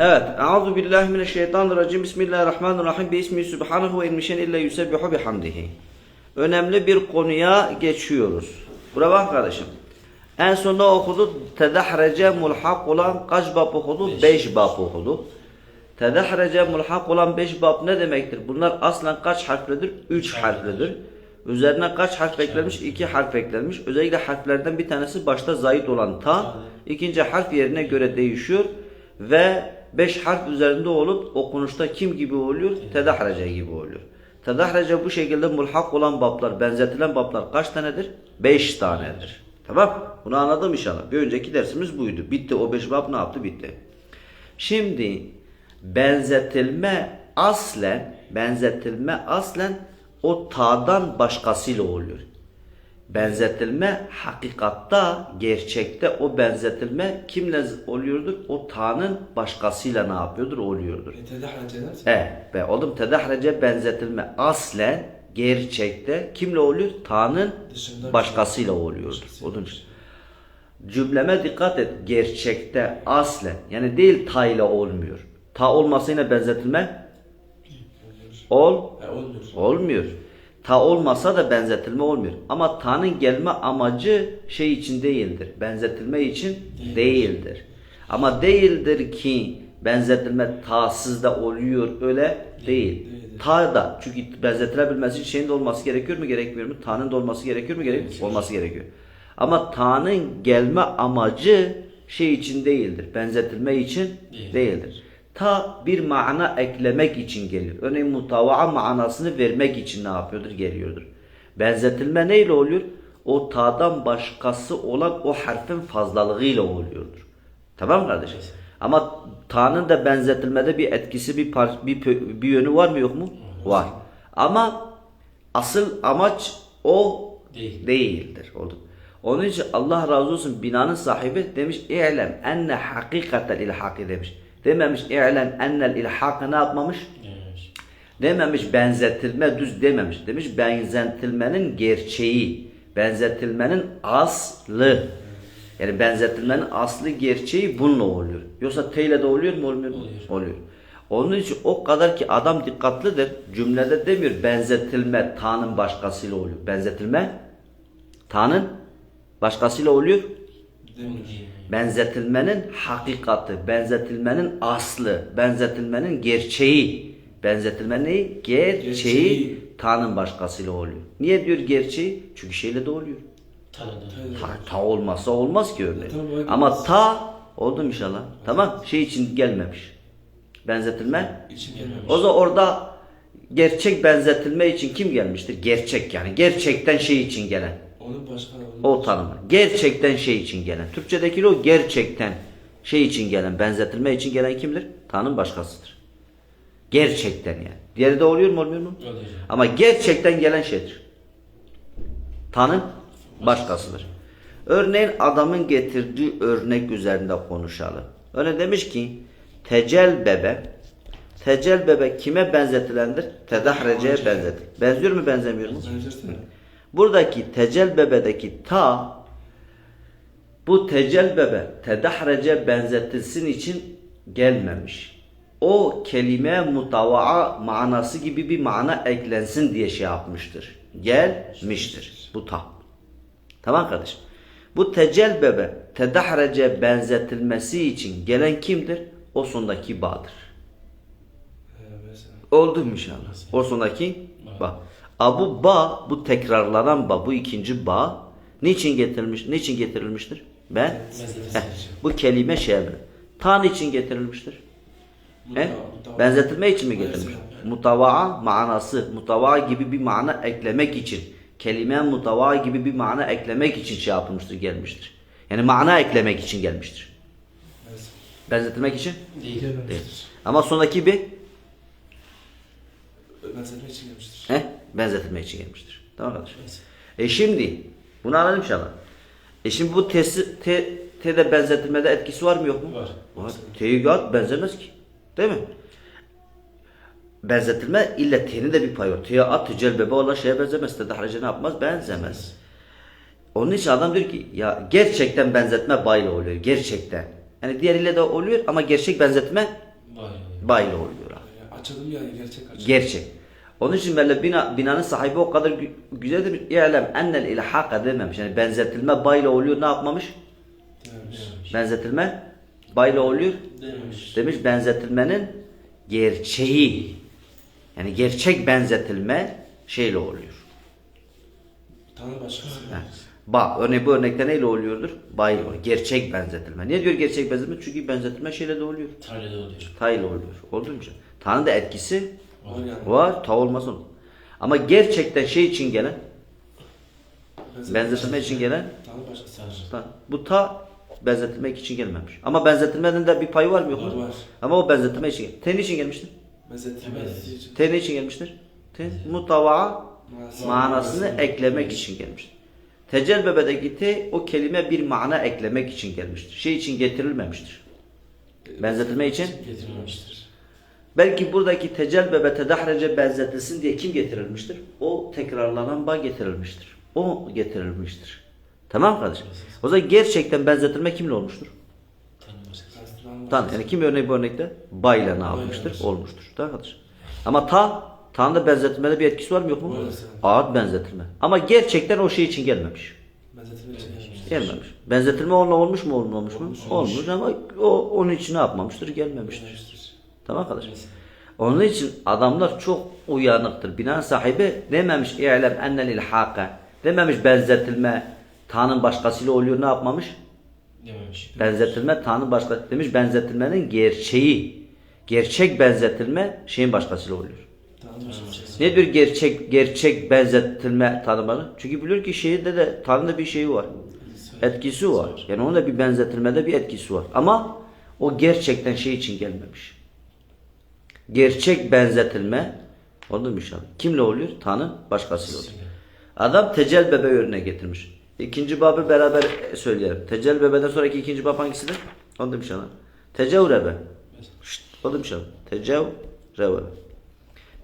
Evet. Euzu billahi mineşşeytanirracim. Bismillahirrahmanirrahim. Bismi subhanahu ve inmişen illa yusebbihu bihamdihi. Önemli bir konuya geçiyoruz. Buraya bak kardeşim. En sonunda okuduk. Tedahrece mulhak olan kaç bab okuduk? 5 bab okuduk. Tedahrece mulhak olan 5 bab ne demektir? Bunlar aslen kaç harflidir? 3 harflidir. Üzerine kaç harf eklenmiş? 2 harf eklenmiş. Özellikle harflerden bir tanesi başta zayit olan ta. ikinci harf yerine göre değişiyor. Ve 5 harf üzerinde olup okunuşta kim gibi oluyor? Tedahrece gibi oluyor. Tedahrece bu şekilde mulhak olan bablar, benzetilen bablar kaç tanedir? 5 tanedir. Tamam? Bunu anladım inşallah. Bir önceki dersimiz buydu. Bitti. O 5 bab ne yaptı? Bitti. Şimdi benzetilme aslen benzetilme aslen o ta'dan başkasıyla oluyor. Benzetilme hakikatta, gerçekte o benzetilme kimle oluyordur? O ta'nın başkasıyla ne yapıyordur? Oluyordur. Tedahrece dersin. Evet. Ve oğlum tedahrece benzetilme aslen gerçekte kimle oluyor? Ta'nın başkasıyla şey. oluyordur. Onun için. şey. Cümleme dikkat et. Gerçekte aslen yani değil ta ile olmuyor. Ta olması yine benzetilme ol Ha, olmuyor. olmuyor. Ta olmasa da benzetilme olmuyor. Ama ta'nın gelme amacı şey için değildir. Benzetilme için Değil. değildir. Ama değildir ki benzetilme ta'sız da oluyor öyle değil. Ta da çünkü benzetilebilmesi için şeyin de olması gerekiyor mu gerekmiyor mu? Ta'nın da olması gerekiyor mu gerekiyor? Olması gerekiyor. Ama ta'nın gelme amacı şey için değildir. Benzetilme için Değil. değildir. Ta bir mana eklemek için gelir. Örneğin mutavaa manasını vermek için ne yapıyordur? Geliyordur. Benzetilme neyle oluyor? O ta'dan başkası olan o harfin fazlalığıyla oluyordur. Tamam mı kardeşim? Ama ta'nın da benzetilmede bir etkisi, bir, par- bir, bir yönü var mı yok mu? Var. Ama asıl amaç o Değil. değildir. Oldu. Onun için Allah razı olsun binanın sahibi demiş i'lem enne hakikatel ilhaki demiş. Dememiş i'lem ennel ilhakı ne yapmamış? Evet. Dememiş benzetilme düz dememiş. Demiş benzetilmenin gerçeği, benzetilmenin aslı. Yani benzetilmenin aslı gerçeği bununla oluyor. Yoksa T ile de oluyor mu olmuyor mu? Oluyor. Oluyor. Onun için o kadar ki adam dikkatlidir. Cümlede demiyor benzetilme Ta'nın başkasıyla oluyor. Benzetilme Ta'nın başkasıyla oluyor. Benzetilmenin hakikati, benzetilmenin aslı, benzetilmenin gerçeği. Benzetilme ne? Gerçeği, Gerçeği. Ta'nın başkasıyla oluyor. Niye diyor gerçeği? Çünkü şeyle de oluyor. Ta, ta olmazsa olmaz ki örneğin. Tamam. Ama ta oldu mu inşallah. Tamam şey için gelmemiş. Benzetilme. İçim gelmemiş. O zaman orada gerçek benzetilme için kim gelmiştir? Gerçek yani. Gerçekten şey için gelen. Onun başka O tanımı. Gerçekten şey için gelen. Türkçedeki o gerçekten şey için gelen, benzetilme için gelen kimdir? Tanım başkasıdır. Gerçekten yani. Diğeri de oluyor mu olmuyor mu? Ama gerçekten gelen şeydir. Tanım başkasıdır. Örneğin adamın getirdiği örnek üzerinde konuşalım. Öyle demiş ki tecel bebe tecel bebe kime benzetilendir? Tedahrece'ye benzetir. Benziyor mu benzemiyor mu? Benzerse Buradaki tecel bebedeki ta bu tecel bebe tedahrece benzetilsin için gelmemiş. O kelime mutavaa manası gibi bir mana eklensin diye şey yapmıştır. Gelmiştir. Bu ta. Tamam kardeşim. Bu tecel bebe tedahrece benzetilmesi için gelen kimdir? O sondaki mesela. Oldu mu inşallah? O sondaki ba. Abu ba bu tekrarlanan ba bu ikinci ba niçin getirilmiş? Niçin getirilmiştir? Ben Heh, için. bu kelime şey Ta niçin getirilmiştir? He? Benzetilme için mi getirilmiş? Mutavaa manası, mutavaa gibi bir mana eklemek için, kelime mutavaa gibi bir mana eklemek için şey yapılmıştır, gelmiştir. Yani mana eklemek için gelmiştir. Benzetilmek için Değil. değil. Ama sondaki bir Benzetme için gelmiştir. He? Benzetilmek için gelmiştir. Tamam kardeşim. E şimdi bunu anladım inşallah. E şimdi bu tesi, te, te'de benzetilmede etkisi var mı yok mu? Var. Var. Te'yi gat benzemez ki. Değil mi? Benzetilme illa te'nin de bir payı var. Te'ye at celbebe olan şeye benzemez. Te'de harece ne yapmaz? Benzemez. Onun için adam diyor ki ya gerçekten benzetme bayla oluyor. Gerçekten. Yani diğeriyle de oluyor ama gerçek benzetme Bayla oluyor açılım yani gerçek açılım. Gerçek. Onun için böyle bina, binanın sahibi o kadar gü- güzel demiş. İ'lem ennel ilhaka dememiş. Yani benzetilme bayla oluyor ne yapmamış? Dememiş. Benzetilme bayla oluyor. Dememiş. Demiş benzetilmenin gerçeği. Yani gerçek benzetilme şeyle oluyor. Tanrı başkası. Ha. Ba, örneğin bu örnekte neyle oluyordur? Bayla oluyor. Gerçek benzetilme. Niye diyor gerçek benzetilme? Çünkü benzetilme şeyle de oluyor. Tanrı'da oluyor. Ta ile oluyor. Oldu mu? Ta'nın da etkisi yani. var. Ta olmaz onun. Ama gerçekten şey için gelen, benzetilme için gelen ta, bu ta benzetilmek için gelmemiş. Ama benzetilmenin de bir payı var mı yok mu? Var. Ama o benzetilme için. Ten için gelmiştir? Benzetilmesi için. Ten için gelmiştir? Ten mutavaa Manası- manasını manası- eklemek için gelmiştir. Tecelbebedeki te o kelime bir mana eklemek için gelmiştir. Şey için getirilmemiştir. Benzetilme için Getirilmemiştir. Belki buradaki tecelbebe tedahrece benzetilsin diye kim getirilmiştir? O tekrarlanan ba getirilmiştir. O getirilmiştir. Tamam kardeşim? O zaman gerçekten benzetilme kimle olmuştur? Tan yani kim örneği bu örnekte? Ba ile ne yapmıştır? olmuştur. Tamam kardeşim? Ama ta Ta'nın da benzetilmede bir etkisi var mı yok mu? Ağır benzetilme. Ama gerçekten o şey için gelmemiş. Benzetilme için gelmiş. Gelmemiş. Benzetilme onunla olmuş mu olmamış mı? Olmuş, Olmuş, olmuş. ama o onun için ne yapmamıştır? Gelmemiştir. Tamam arkadaşlar. Onun için adamlar çok uyanıktır. Bina sahibi dememiş i'lem ennel ilhaka. Dememiş benzetilme Tanrı'nın başkasıyla oluyor ne yapmamış? Dememiş. Benzetilme Tanrı'nın başka demiş benzetilmenin gerçeği. Gerçek benzetilme şeyin başkasıyla oluyor. Tanrı başkası. Ne diyor gerçek gerçek benzetilme tanımını? Çünkü biliyor ki şeyde de Tanrı'da bir şeyi var. Etkisi var. Yani onun da bir benzetilmede bir etkisi var. Ama o gerçekten şey için gelmemiş. Gerçek benzetilme oldu mu inşallah? Kimle oluyor? Tanrı başkasıyla oluyor. Adam tecel bebe örneği getirmiş. İkinci babı beraber söyleyelim. Tecel bebeden sonraki ikinci bab hangisidir? Oldu mu inşallah? Tecevrebe. Şşt, oldu mu inşallah? Tecevrebe.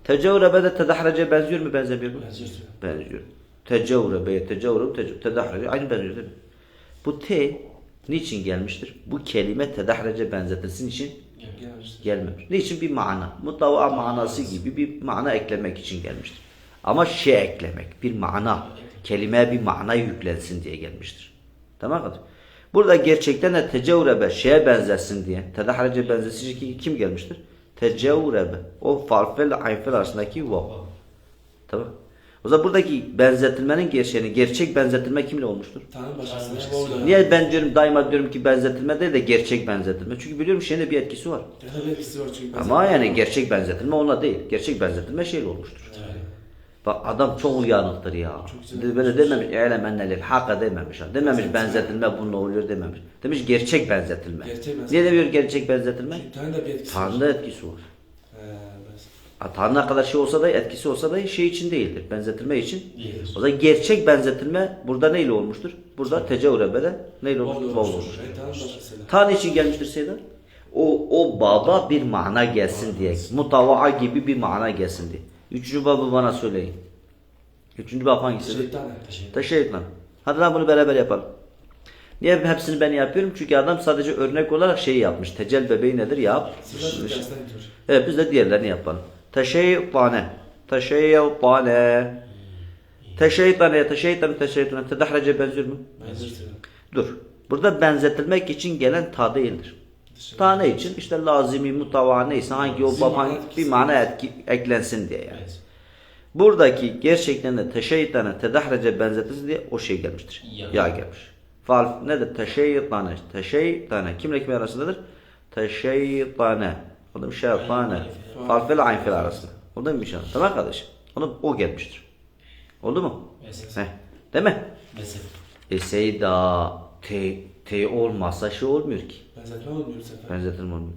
Tecevrebe de tedahrece benziyor mu benzemiyor mu? Benziyor. Benziyor. Tecevrebeye tecevreb, tece- tedahrece aynı benziyor değil mi? Bu te niçin gelmiştir? Bu kelime tedahrece benzetilsin için. Gelmemiş. Niçin? Bir mana. Mutlava manası gibi bir mana eklemek için gelmiştir. Ama şey eklemek, bir mana. Kelimeye bir mana yüklensin diye gelmiştir. Tamam mı? Burada gerçekten de tecevrebe şeye benzesin diye, tedahrece benzesin için kim gelmiştir? Tecevrebe. O farfel aynfel arasındaki vav. Tamam. O zaman buradaki benzetilmenin gerçeğini, gerçek benzetilme kimle olmuştur? Tanrı başkası. Tanrı Hep başkası. orada. Niye ben diyorum daima diyorum ki benzetilme değil de gerçek benzetilme. Çünkü biliyorum şeyin de bir etkisi var. Tabii etkisi var çünkü. Ama yani gerçek benzetilme ona değil. Gerçek benzetilme şeyle olmuştur. Evet. Bak adam çok uyanıktır ya. Çok. Böyle dememiş e'lem ennelil haka dememiş. Dememiş benzetilme bununla oluyor dememiş. Demiş gerçek benzetilme. Gerçek benzetilme. Niye demiyor gerçek benzetilme? Çünkü Tanrı da bir etkisi var. Tanrı'da etkisi var. Tanrı ne kadar şey olsa da etkisi olsa da şey için değildir. Benzetilme için. Değildir. O zaman gerçek benzetilme burada neyle olmuştur? Burada tecavürebede neyle olmuştur? Olmuş. Vav olmuş. Evet, Tanrı için gelmiştir Seyyidler. O, o baba bir mana gelsin diye. Mutavaa gibi bir mana gelsin diye. Üçüncü babı bana söyleyin. Üçüncü bab hangisi? Şeytan. Teşekkür ederim. Hadi lan bunu beraber yapalım. Niye hepsini ben yapıyorum? Çünkü adam sadece örnek olarak şeyi yapmış. Tecel bebeği nedir? Yap. Evet biz de diğerlerini yapalım. Teşeyyütane. Teşeyyütane. Teşeyyütane. Teşeyyütane. Teşeyyütane. Tedahrece benziyor mu? Benziyor. Dur. Burada benzetilmek için gelen ta değildir. Ta ne için? İşte lazimi, mutava neyse hangi o bab hangi bir mana etki, eklensin diye yani. Evet. Buradaki gerçekten de teşeyyütane, tedahrece benzetilsin diye o şey gelmiştir. Ya. Ya, gelmiş. Faal nedir? Teşeyyütane. Teşeyyütane. Kimle kim arasındadır? Teşeyyütane. O da bir şeytane. İle ayn fil arasında. O da bir şey. Tamam kardeşim. Onu o gelmiştir. Oldu mu? Heh. Değil mi? Mesela. E Seyda T, T olmazsa şey olmuyor ki. Benzetme olmuyor bu sefer. Benzetilme olmuyor.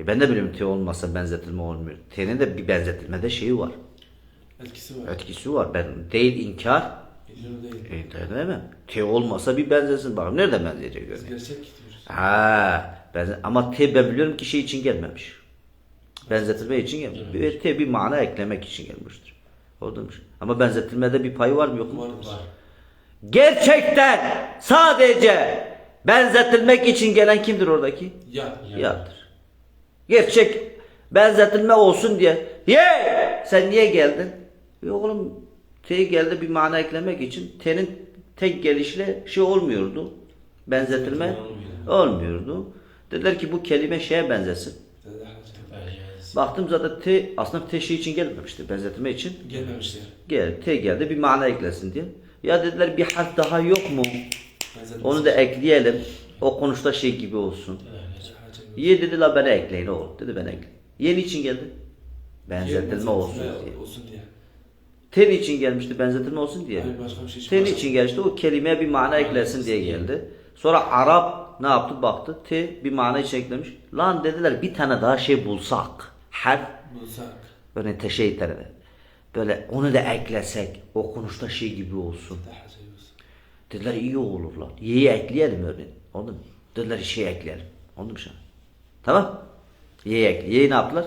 E ben de biliyorum T olmazsa benzetilme olmuyor. T'nin de bir benzetilmede şeyi var. Etkisi var. Etkisi var. Ben değil inkar. Biliyorum değil. E değil mi? T olmasa bir benzesin. Bak nerede benzeyecek Biz gerçek gidiyoruz. Ha, benze ama T ben biliyorum ki şey için gelmemiş. Benzetilme için gelmemiş. Bir T bir mana eklemek için gelmiştir. Olmuş. Ama benzetilmede bir payı var mı yok mu? Var. Var. Gerçekten sadece benzetilmek için gelen kimdir oradaki? Ya. Ya. Yadır. Gerçek Benzetilme olsun diye. Ye! Sen niye geldin? Yok oğlum T geldi bir mana eklemek için. T'nin tek gelişle şey olmuyordu. Benzetilme olmuyordu. Dediler ki bu kelime şeye benzesin. Baktım zaten T aslında T şey için gelmemişti. Benzetilme için. Gelmemişler. Gel, T geldi bir mana eklesin diye. Ya dediler bir harf daha yok mu? Benzetmez. Onu da ekleyelim. O konuşta şey gibi olsun. Ye dedi la bana ekleyin oğlum. Dedi ben ekleyin. Ye için geldi? Benzetilme olsun diye. Olsun diye. Ten için gelmişti benzetilme olsun diye. Hayır başka bir şey Ten için gelmişti o kelimeye bir mana eklesin diye geldi. Sonra Arap ne yaptı baktı T bir mana için eklemiş. Lan dediler bir tane daha şey bulsak. Harf böyle ederim. Böyle onu da eklesek o konuşta şey gibi olsun. Dediler iyi olur lan. Y'yi ekleyelim örneğin. Oldu mu? Dediler şey ekleyelim. Oldu mu şu an? Tamam. Y'yi ekle. Y'yi ne yaptılar?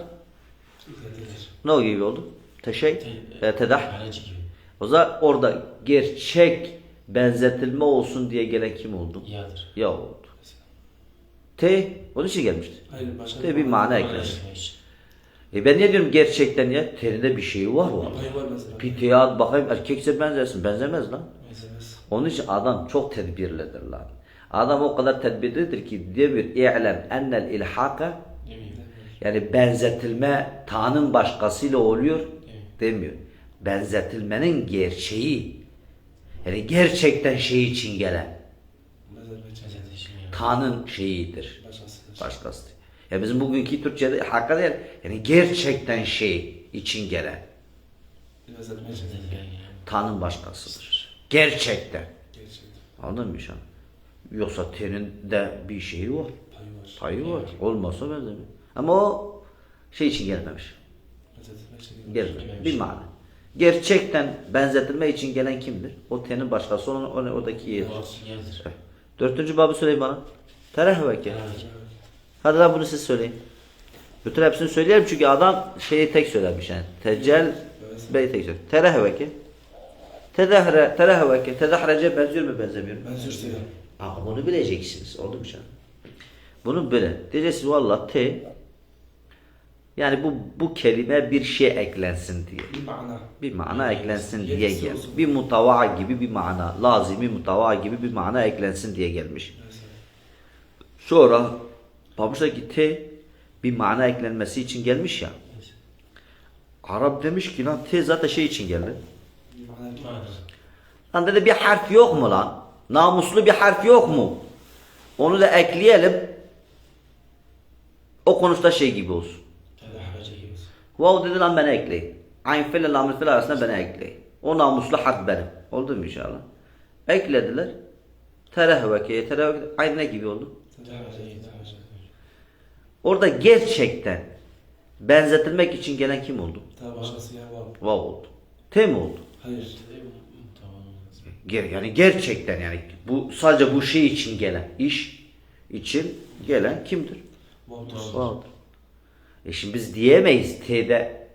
Ne o gibi oldu? Teşek, Te- e, tedah. O zaman orada gerçek benzetilme olsun diye gelen kim oldu? Yağdır. Ya oldu. T, onun için gelmişti. Hayır T bir mana için. E ben ne diyorum gerçekten ya? T'nin bir şeyi var var. T'ye at bakayım erkekse benzersin. Benzemez lan. Benzemez. Onun için adam çok tedbirlidir lan. Adam o kadar tedbirlidir ki demiyor i'lem ennel ilhaka yani benzetilme Ta'nın başkasıyla oluyor demiyor. Benzetilmenin gerçeği yani gerçekten şey için gelen. Ta'nın şeyidir. Başkasıdır. Başkası. Ya bizim bugünkü Türkçe'de hakka değil yani gerçekten şey için gelen. Ta'nın başkasıdır. Gerçekten. Gerçekten. Anladın mı şu an? Yoksa T'nin de bir şeyi var. Payı var. Payı var. Olmazsa benzemiyor. Ama o şey için gelmemiş. Gelmemiş. Bir mana. Gerçekten benzetilme için gelen kimdir? O tenin başkası onun, onun oradaki yeri. Bu Yağdır. Dördüncü babı söyleyin bana. Terehveke. Hadi lan bunu siz söyleyin. Bütün hepsini söyleyelim çünkü adam şeyi tek söylemiş yani. Tecel bey tek söylemiş. Terehveke. Tedahre, terehveke. Tedahrece benziyor mu benzemiyor mu? Benziyor. Ama bunu bileceksiniz. Oldu mu an? Bunu böyle. Diyeceksiniz valla T yani bu bu kelime bir şey eklensin diye. Bir mana. Bir mana eklensin diye Yetkisi gel. Bir mutava gibi bir mana, lazimi mutava gibi bir mana eklensin diye gelmiş. Sonra Babuş'taki T bir mana eklenmesi için gelmiş ya. Arap demiş ki lan T zaten şey için geldi. Lan dedi bir harf yok mu lan? Namuslu bir harf yok mu? Onu da ekleyelim. O konuşta şey gibi olsun. Vav dedi lan bana ekleyin. Ayn fil ile lam fil arasında bana ekleyin. O namuslu harf benim. Oldu mu inşallah? Eklediler. Terehveke, terehveke. Aynı ne gibi oldu? Aracı gibi. Orada gerçekten benzetilmek için gelen kim oldu? Vav oldu. T mi oldu? Hayır. Tamam. Ger- Yani gerçekten yani bu sadece bu şey için gelen iş için gelen kimdir? Vav'dır. E şimdi biz diyemeyiz T'de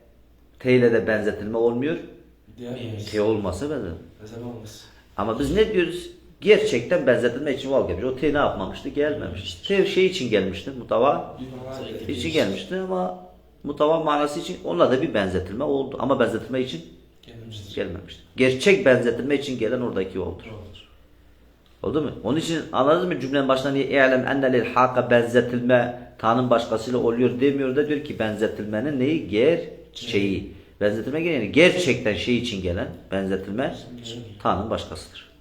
T ile de benzetilme olmuyor. Evet. T olmasa benzetilme. Ama biz ne diyoruz? Gerçekten benzetilme için vav gelmiş. O T ne yapmamıştı? Gelmemişti. T şey için gelmişti. Mutava. Sürekli için gelmişti ama mutava manası için onunla da bir benzetilme oldu. Ama benzetilme için Gelmemiştir. gelmemişti. Gerçek benzetilme için gelen oradaki oldu. Olur. Oldu mu? Onun için anladın mı cümlenin başında niye e'lem ennel ilhaka benzetilme Tanrı'nın başkasıyla oluyor demiyor da diyor ki benzetilmenin neyi? Gerçeği. Benzetilme gene yani gerçekten şey için gelen benzetilme Tanrı'nın başkasıdır.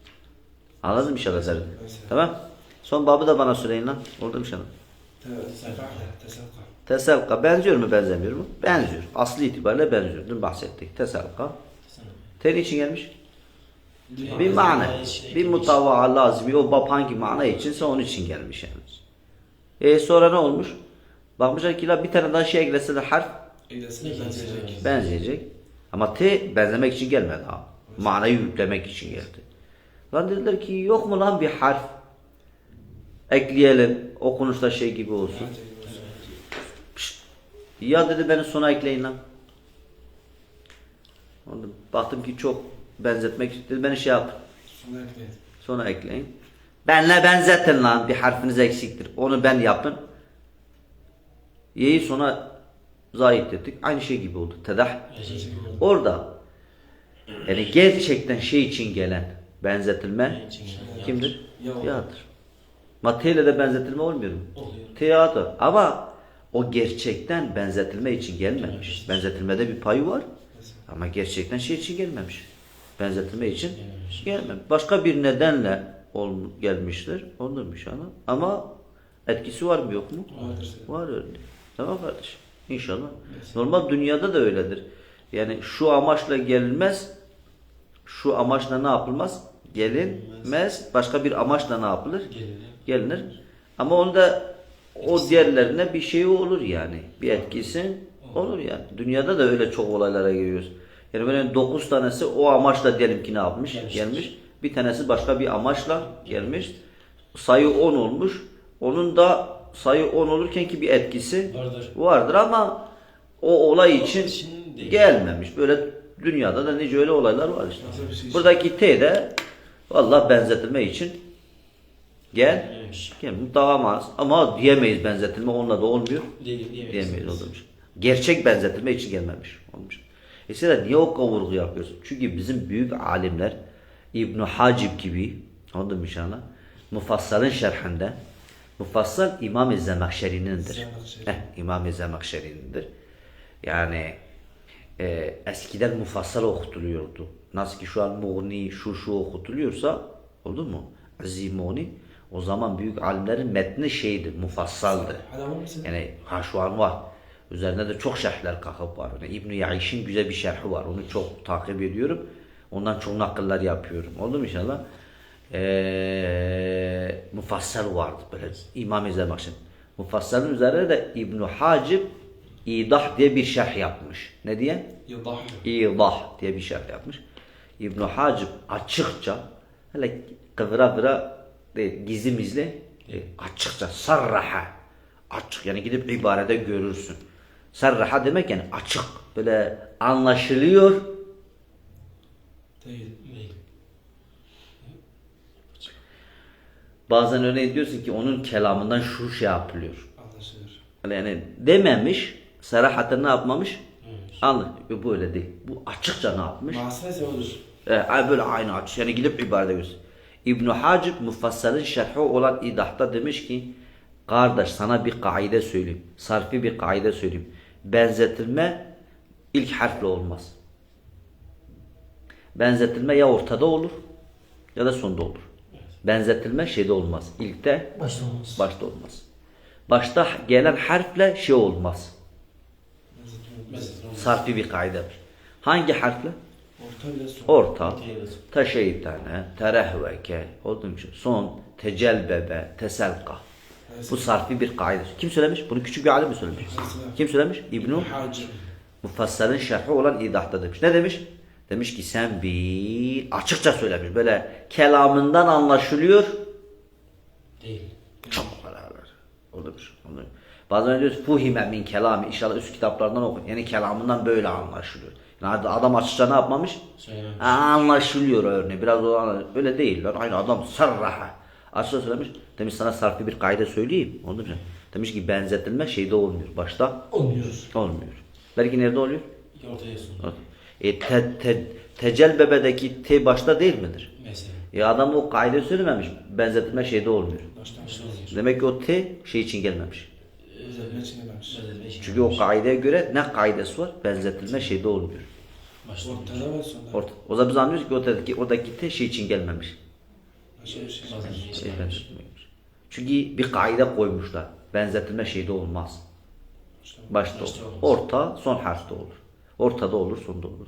Anladın inşallah Zerrin? Tamam. Son babı da bana söyleyin lan. Oldu mu inşallah? Evet. Teselka. Benziyor mu benzemiyor mu? Benziyor. Aslı itibariyle benziyor. Dün bahsettik. Teselka. Ten için gelmiş. Bir mana. Bir mutavva lazimi. O bab hangi mana içinse onun için gelmiş yani. E sonra ne olmuş? Bakmışlar ki la bir tane daha şey harf Ne benzeyecek. benzeyecek? benzeyecek. Ama T benzemek için gelmedi ha. Manayı yüklemek için geldi. Lan dediler ki yok mu lan bir harf ekleyelim. Okunuşta şey gibi olsun. Ya dedi beni sona ekleyin lan. Baktım ki çok benzetmek dedi beni şey yap. Sona ekleyin. Sonra ekleyin. Benle benzetin lan bir harfiniz eksiktir. Onu ben yapın. Y'yi sona zayit ettik. Aynı şey gibi oldu. Tedah. Recih. Orada yani gerçekten şey için gelen benzetilme kimdir? Ya olur. Ya'dır. Mateyle de benzetilme olmuyor mu? Oluyor. Ama o gerçekten benzetilme için gelmemiş. Benzetilmede bir payı var. Ama gerçekten şey için gelmemiş. Benzetilme için Gelmemiş. Başka bir nedenle ol, gelmiştir. Olurmuş ama. Ama etkisi var mı yok mu? Vardır. Var öyle. Tamam kardeşim. İnşallah. Normal dünyada da öyledir. Yani şu amaçla gelinmez. Şu amaçla ne yapılmaz? Gelinmez. Başka bir amaçla ne yapılır? Gelinir. Ama onda o diğerlerine bir şey olur yani. Bir etkisi olur yani. Dünyada da öyle çok olaylara giriyoruz. Yani böyle 9 tanesi o amaçla diyelim ki ne yapmış? Gelmiştir. Gelmiş. Bir tanesi başka bir amaçla gelmiş. Sayı 10 olmuş. Onun da sayı 10 olurken ki bir etkisi Vardır. vardır ama o olay için için gelmemiş. Böyle dünyada da nice öyle olaylar var işte. Şey? Buradaki T de valla benzetilme için gel gel davamaz ama diyemeyiz benzetilme onunla da olmuyor. Değil diyemeyiz. Diyemeyiz olmuş. Gerçek benzetilme için gelmemiş olmuş. E sen niye o kavurgu yapıyorsun? Çünkü bizim büyük alimler İbn Hacib gibi anladın mı inşallah? Mufassal'ın şerhinde Mufassal İmam-ı Zemahşeri'nindir. Zemahşeri. Heh, İmam-ı Zemahşeri'nindir. Yani e, eskiden mufassal okutuluyordu. Nasıl ki şu an Muğni şu şu okutuluyorsa oldu mu? Aziz Muğni o zaman büyük alimlerin metni şeydi, mufassaldı. Yani ha şu an var. Üzerinde de çok şerhler kalkıp var. Yani İbn-i Yaiş'in güzel bir şerhi var. Onu çok takip ediyorum. Ondan çok nakiller yapıyorum. Oldu mu inşallah? Ee, mufassal vardı böyle. İmam-ı Zemahşen. Mufassalın üzerine de İbn Hacib İdah diye bir şerh yapmış. Ne diye? Yıldah. İdah diye bir şerh yapmış. İbn Hacib açıkça hele kıvıra kıvıra değil, gizli mizli değil, açıkça sarraha açık yani gidip ibarede görürsün. Sarraha demek yani açık böyle anlaşılıyor Değil. Değil. bazen örneğin diyorsun ki onun kelamından şu şey yapılıyor. Anlaşılır. Yani dememiş sarahaten ne yapmamış? Evet. Anlıyor. Bu öyle değil. Bu açıkça ne yapmış? Mahsene ise olur. E, böyle aynı açış. Yani gidip ibarede göz. İbn Hacib Mufassal'ın şerhi olan idahta demiş ki kardeş sana bir kaide söyleyeyim. Sarfi bir kaide söyleyeyim. Benzetilme ilk harfle olmaz. Benzetilme ya ortada olur ya da sonda olur. Benzetilme şeyde olmaz. İlkte Başta olmaz. başta olmaz. Başta gelen harfle şey olmaz. Sarfi bir kaidedir. Hangi harfle? Orta teşeytane, terehveke, oldu mu? Son, tecelbebe, teselka. Bu sarfi bir kaide. Kim söylemiş? Bunu küçük bir alim mi söylemiş? Kim söylemiş? İbn-i Hacı. Mufassal'ın şerhi olan idahta demiş. Ne demiş? Demiş ki sen bil, açıkça söylemiş. Böyle kelamından anlaşılıyor. Değil. Çok beraber. Olmuş. Onu. Bazen diyoruz fuhime min kelami. İnşallah üst kitaplarından okun. Yani kelamından böyle anlaşılıyor. Yani adam açıkça ne yapmamış? Ha, anlaşılıyor örneğin. Biraz o öyle değil. Lan aynı adam sarraha. Açıkça söylemiş. Demiş sana sarfi bir kaide söyleyeyim. Onu demiş. Demiş ki benzetilme şeyde olmuyor. Başta Olmuyor. olmuyor. Belki nerede oluyor? Ortaya sundu. E, te, te, tecelbebedeki T başta değil midir? Ya adam o kaide söylememiş. Benzetilme şeyde olmuyor. Baştan. Demek ki o T şey için gelmemiş. Benzetme için Çünkü o kaideye göre ne kaidesi var? Benzetilme şeyde olmuyor. Ortada ve sonda. Orta. O zaman biz anlıyoruz ki oradaki, oradaki T şey için gelmemiş. Şey. Şey. Çünkü bir kaide koymuşlar. Benzetilme şeyde olmaz. Başta olur. Orta, son harfte olur. Ortada olur, sonda olur.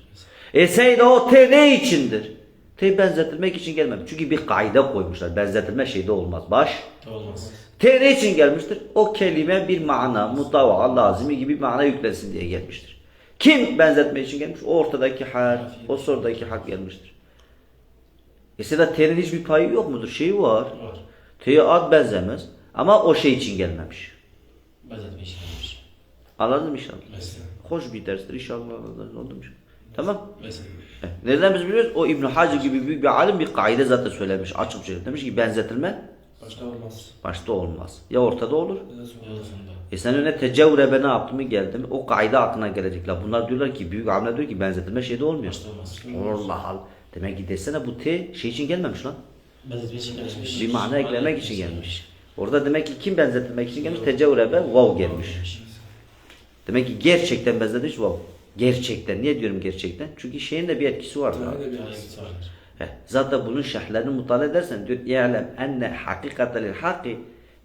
E seyde o T ne içindir? T benzetilmek için gelmemiş. Çünkü bir kaide koymuşlar. Benzetilme şeyde olmaz. Baş. Olmaz. T ne için gelmiştir? O kelime bir mana, mutava, lazimi gibi mana yüklensin diye gelmiştir. Kim benzetme için gelmiş? O ortadaki harf, o sorudaki harf gelmiştir. Mesela T'nin hiçbir payı yok mudur? Şeyi var. Var. T'ye ad benzemez. Ama o şey için gelmemiş. Benzetme için gelmiş. Anladın mı inşallah? Mesela. Hoş bir derstir inşallah. anladın, Oldu mu? Tamam. Mesela. Nereden biz biliyoruz? O İbn Hacı gibi büyük bir alim bir kaide zaten söylemiş açık bir şekilde. Demiş ki benzetilme Başta olmaz. Başta olmaz. Ya ortada olur. Ya da sonunda. E sen öne tecevvürebe ne yaptı mı geldi mi? O kaide aklına gelecekler. Bunlar diyorlar ki büyük alimler diyor ki benzetilme şeyde olmuyor. Başta olmaz. Allah Allah. Demek ki desene bu T şey için gelmemiş lan. Benzetme için gelmiş. Bir mana eklemek için gelmiş. Orada demek ki kim benzetilmek için gelmiş? Tecevvürebe vav gelmiş. Demek ki gerçekten benzetmiş vav. Gerçekten. Niye diyorum gerçekten? Çünkü şeyin de bir etkisi var. De bir etkisi var. Heh, Zaten bunun şerhlerini mutala edersen diyor İ'lem enne hakikatel ilhaki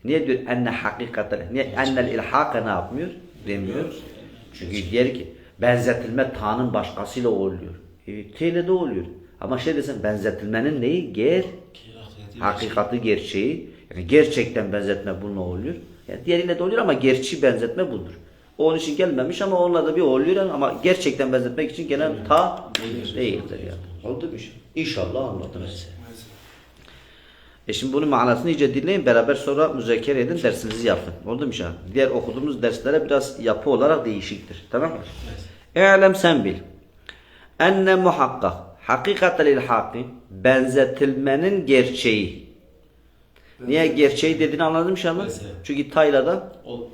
Niye diyor enne hakikatel Niye ennel ilhaka ne yapmıyor? Demiyor. Çünkü diğer ki benzetilme Ta'nın başkasıyla oluyor. E, T ile de oluyor. Ama şey desen benzetilmenin neyi? Ger, hakikati gerçeği. Yani gerçekten benzetme bununla oluyor. Yani diğeriyle de oluyor ama gerçi benzetme budur. O onun için gelmemiş ama onunla da bir oluyor ama gerçekten benzetmek için gelen ta değildir yani. Oldu mu iş? İnşallah anladınız. E şimdi bunun manasını iyice dinleyin. Beraber sonra müzakere edin. Dersinizi yapın. Oldu mu inşallah? Diğer okuduğumuz derslere biraz yapı olarak değişiktir. Tamam mı? E'lem sen bil. Enne muhakkak. Hakikatel ilhaki. Benzetilmenin gerçeği. Niye gerçeği dediğini anladım inşallah. Çünkü taylada oluyor.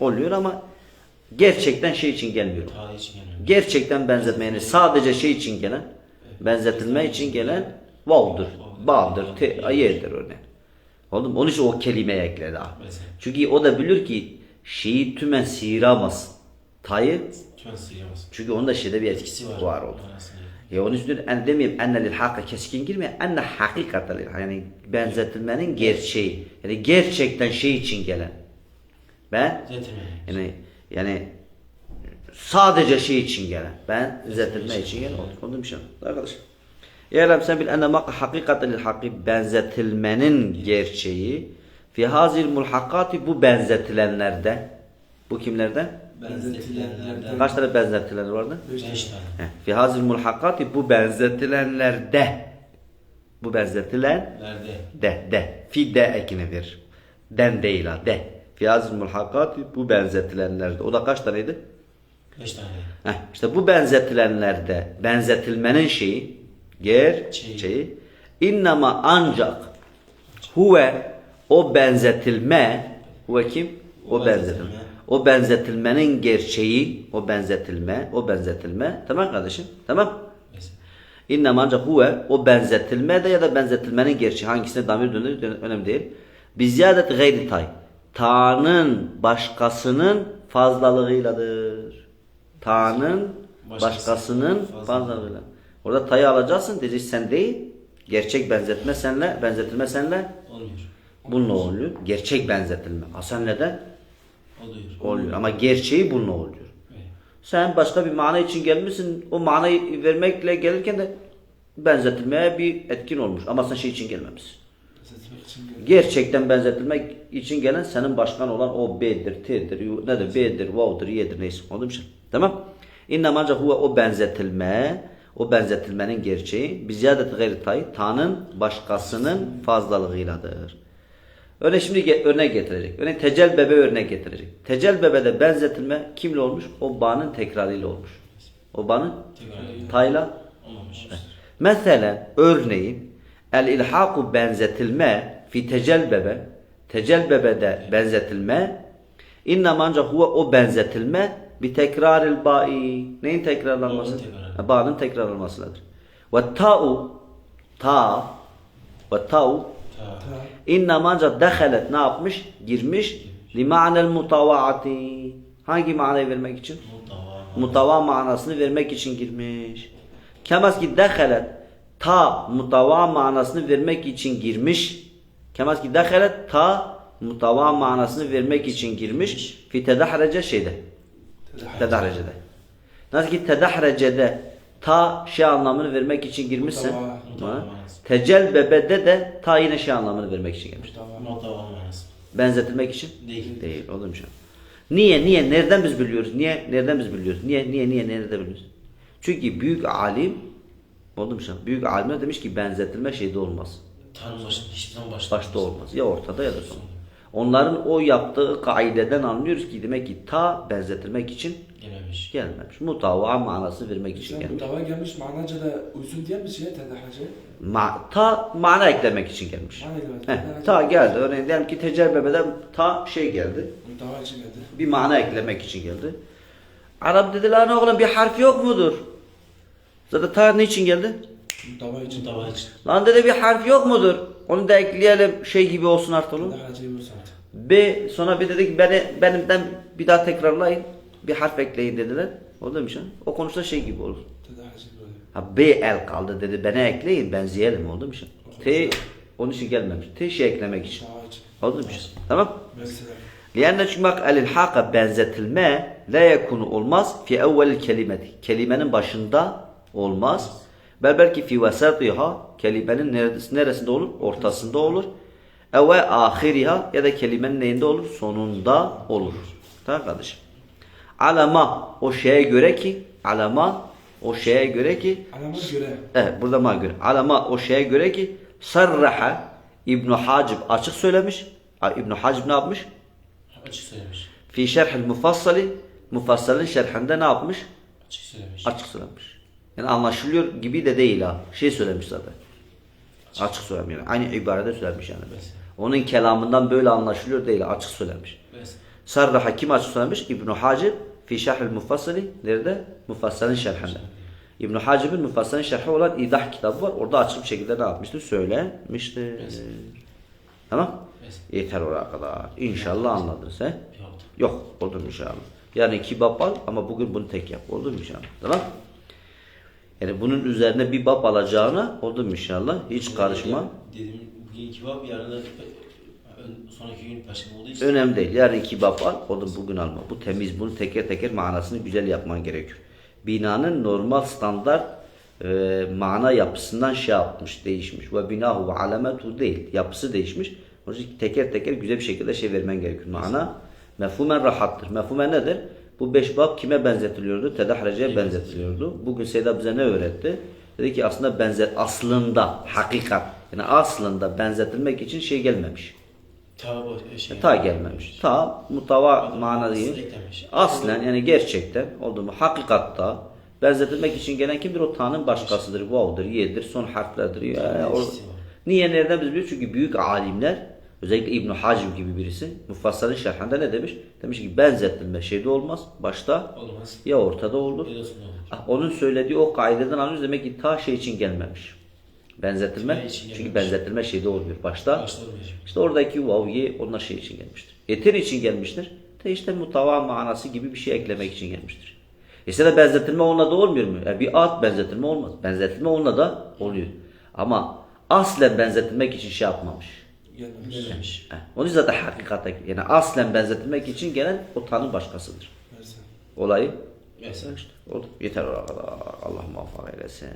oluyor ama gerçekten şey için gelmiyor. Gerçekten benzetme yani sadece şey için gelen, benzetilme için gelen vav'dır, ba'dır, te, ye'dir örneğin. Oldu mu? Onun için o kelimeye ekledi. Mesela. Çünkü o da bilir ki şeyi tümen sıyıramaz. Tayı Tümen sıyamaz. çünkü onun da şeyde bir etkisi var. var, oldu. Ya onun için en demeyeyim enne lil hakka keskin girmiyor. Enne hakikatel yani benzetilmenin gerçeği. Yani gerçekten şey için gelen. Ben yani yani sadece şey için gelen. Ben zetilme için gelen olduk. Onu demişim. Arkadaş. Eğer sen bil enne mak hakikaten hakki benzetilmenin gerçeği fi hazil mulhakati bu benzetilenlerde bu kimlerden? Benzetilenlerden. Kaç tane benzetilenler vardı? Beş tane. Fi hazil mulhakati bu benzetilenlerde bu benzetilen Nerede? de de fi de ekini ver. Den değil ha de. Fi hazil mulhakati bu benzetilenlerde. O da kaç taneydi? Beş tane. Heh, işte bu benzetilenlerde benzetilmenin şeyi gerçeği Şeyi. innama ancak huve o benzetilme huve kim? O, O benzetilme. benzetilme. O benzetilmenin gerçeği, o benzetilme, o benzetilme. Tamam kardeşim? Tamam. İnnem ancak huve o benzetilme de ya da benzetilmenin gerçeği hangisine damir dönür dön- önemli değil. Biziyadet gayri tay. Ta'nın başkasının fazlalığıyladır. Ta'nın Başkasının fazlalığıyla. Orada tayı alacaksın diyeceksin sen değil. Gerçek benzetme senle, benzetilme senle Olmuyor. bununla oluyor. Gerçek benzetilme. Ha sen neden? Oluyor. Oluyor. Ama gerçeği bununla oluyor. Evet. Sen başka bir mana için gelmişsin. O manayı vermekle gelirken de benzetilmeye bir etkin olmuş. Ama sen şey için gelmemişsin. Gerçekten benzetilmek için gelen senin başkan olan o B'dir, T'dir, nedir, B'dir, Vav'dır, Y'dir neyse. Anladın mı? şimdi? Tamam. İnnem ancak huve o benzetilme, o benzetilmenin gerçeği, biziyadet gayri tay, Ta'nın başkasının fazlalığıyladır. Örnek şimdi örnek getirecek. Örnek tecel bebe örnek getirecek. Tecel bebede benzetilme kimle olmuş? O bağının tekrarıyla olmuş. O bağının tayla olmamış. Mesela örneğin el ilhaku benzetilme fi tecelbebe tecelbebede benzetilme innema ancak huve o benzetilme bir tekraril ba'i neyin tekrarlanması? Bağının tekrarlanmasıdır. Ve ta'u ta ve ta'u Ta. Ta. innema ancak dehalet ne yapmış? Girmiş li ma'nel mutavaati hangi manayı vermek için? Mutava manasını vermek için girmiş. Kemas ki dehalet ta mutava manasını vermek için girmiş. Kemas ki dehalet ta mutava manasını vermek için girmiş. Fi tedahrece şeyde. Tedahrecede. Nasıl ki tedahrecede ta şey anlamını vermek için manası. tecelbebede de ta yine şey anlamını vermek için gelmiş. Benzetilmek için Değil. Değil olur mu şu an? Niye niye nereden biz biliyoruz? Niye nereden biz biliyoruz? Niye niye niye nereden biliyoruz? Çünkü büyük alim oldu mu şu an? Büyük alimler demiş ki benzetilme şeyde olmaz. Tanrı başında hiçbir zaman başta. Başta olmaz. Ya ortada ya da son. Onların o yaptığı kaideden anlıyoruz ki demek ki ta benzetilmek için Gelmemiş. gelmemiş. Mutavva manası vermek için gelmiş. dava gelmiş manaca da uysun diye mi şey tende hacı? Ma, ta mana eklemek için gelmiş. Mana. Heh, ta geldi. Örneğin diyelim ki tecerrübeden ta şey geldi. Bu dava için geldi. Bir mana eklemek için geldi. Arap dediler ne oğlum bir harf yok mudur? Zaten ta ne için geldi? Dava için. Dava için. Lan dedi bir harf yok mudur? Onu da ekleyelim şey gibi olsun artık oğlum. B sonra bir dedik beni benimden bir daha tekrarlayın. Bir harf ekleyin dediler. O demiş ha. O konuşta şey gibi olur. Ha B el kaldı dedi. Beni ekleyin benzeyelim oldu mu şimdi? T onun için gelmemiş. T şey eklemek için. Oldu mu şimdi? Tamam. Mesela. Lianne çünkü bak el ilhaka benzetilme la yekunu olmaz fi evvel kelimeti. Kelimenin başında olmaz. Bel belki fi vesatiha kelimenin neresi- neresinde olur? Ortasında olur. Ev ve ahiriha ya da kelimenin neyinde olur? Sonunda olur. Tamam kardeşim. Alama o şeye göre ki alama o şeye göre ki Alamat göre. Evet burada ma göre. Alama o şeye göre ki sarraha İbn Hacib açık söylemiş. İbn Hacib ne yapmış? Açık söylemiş. Fi şerhil mufassali Mufassalın şerhinde ne yapmış? Açık söylemiş. Açık söylemiş. Yani anlaşılıyor gibi de değil ha. Şey söylemiş zaten. Açık söylemiş yani. Aynı ibarede söylemiş yani. Mesela. Onun kelamından böyle anlaşılıyor değil. Açık söylemiş. Mesela. Sarraha kim açık söylemiş? İbn Hacib fi şerhil mufassali nerede? Mufassalın şerhinde. İbn Hacib'in Mufassalın şerhi olan İdah kitabı var. Orada açık bir şekilde ne yapmıştır? Söylemiştir. Mesela. Tamam? Mesela. Yeter oraya kadar. İnşallah anladınız he? Yoktu. Yok oldu mu inşallah. Yani iki bab al ama bugün bunu tek yap. Oldu mu inşallah? Tamam? Yani bunun üzerine bir bab alacağına oldu mu inşallah? Hiç karışma. Dedim bugün kebap yarın da ön- sonraki gün başka olduğu için. Önemli değil. Yarın iki bab al, oldu bugün alma. Bu temiz. Bunu teker teker manasını güzel yapman gerekiyor. Binanın normal standart e, mana yapısından şey yapmış, değişmiş. Ve binahu ve alametu değil. Yapısı değişmiş. Onun için teker teker güzel bir şekilde şey vermen gerekiyor. Mana mefhumen rahattır. Mefhumen nedir? Bu beş bab kime benzetiliyordu? Tedahrece'ye benzetiliyordu. Bugün Seyda bize ne öğretti? Dedi ki aslında benzet aslında hakikat yani aslında benzetilmek için şey gelmemiş. Ta şey. Ta gelmemiş. Ta mutava mana değil. Aslen yani gerçekten oldu mu? Hakikatta benzetilmek için gelen kimdir? O ta'nın başkasıdır. Vav'dır, ye'dir, son harflerdir. Ya, o- Hepsi var. Niye nereden biz biliyoruz? Çünkü büyük alimler özellikle İbn Hacim gibi birisi Muffassal'ın şerhinde ne demiş? Demiş ki benzetilme şeyde olmaz. Başta Olmaz. ya ortada olur. Ah, Onun söylediği o kaideden anlıyoruz demek ki ta şey için gelmemiş. Benzetilme. İçin Çünkü benzetilme şeyde olmuyor. Başta Başta işte oradaki vav ye onlar şey için gelmiştir. Yeter için gelmiştir. De işte mutava manası gibi bir şey eklemek için gelmiştir. İşte de benzetilme onunla da olmuyor mu? Yani bir at benzetilme olmaz. Benzetilme onunla da oluyor. Ama aslen benzetilmek için şey yapmamış. Gelmemiş. Onu zaten hakikatte yani aslen benzetilmek için gelen o tanrı başkasıdır. Mesela. Olayı Mesela. işte oldu. Yeter orada. Allah muvaffak eylesin.